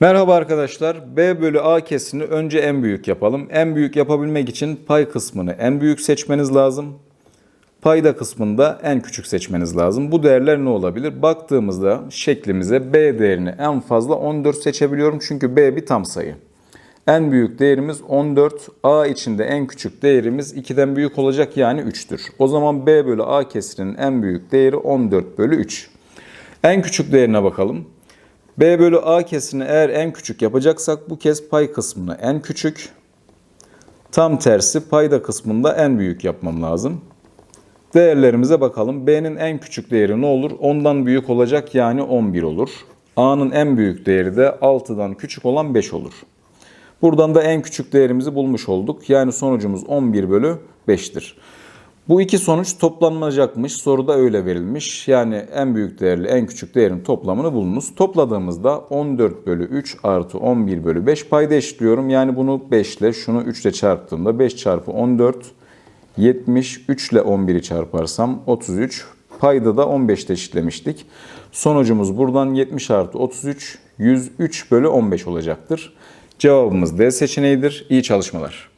Merhaba arkadaşlar. B bölü A kesini önce en büyük yapalım. En büyük yapabilmek için pay kısmını en büyük seçmeniz lazım. Payda kısmında en küçük seçmeniz lazım. Bu değerler ne olabilir? Baktığımızda şeklimize B değerini en fazla 14 seçebiliyorum. Çünkü B bir tam sayı. En büyük değerimiz 14. A içinde en küçük değerimiz 2'den büyük olacak yani 3'tür. O zaman B bölü A kesirinin en büyük değeri 14 bölü 3. En küçük değerine bakalım. B bölü A kesini eğer en küçük yapacaksak bu kez pay kısmını en küçük. Tam tersi payda kısmında en büyük yapmam lazım. Değerlerimize bakalım. B'nin en küçük değeri ne olur? 10'dan büyük olacak yani 11 olur. A'nın en büyük değeri de 6'dan küçük olan 5 olur. Buradan da en küçük değerimizi bulmuş olduk. Yani sonucumuz 11 bölü 5'tir. Bu iki sonuç toplanacakmış. Soruda öyle verilmiş. Yani en büyük değerli en küçük değerin toplamını bulunuz. Topladığımızda 14 bölü 3 artı 11 bölü 5 payda eşitliyorum. Yani bunu 5 ile şunu 3 ile çarptığımda 5 çarpı 14 70 3 ile 11'i çarparsam 33. Payda da 15 ile eşitlemiştik. Sonucumuz buradan 70 artı 33 103 bölü 15 olacaktır. Cevabımız D seçeneğidir. İyi çalışmalar.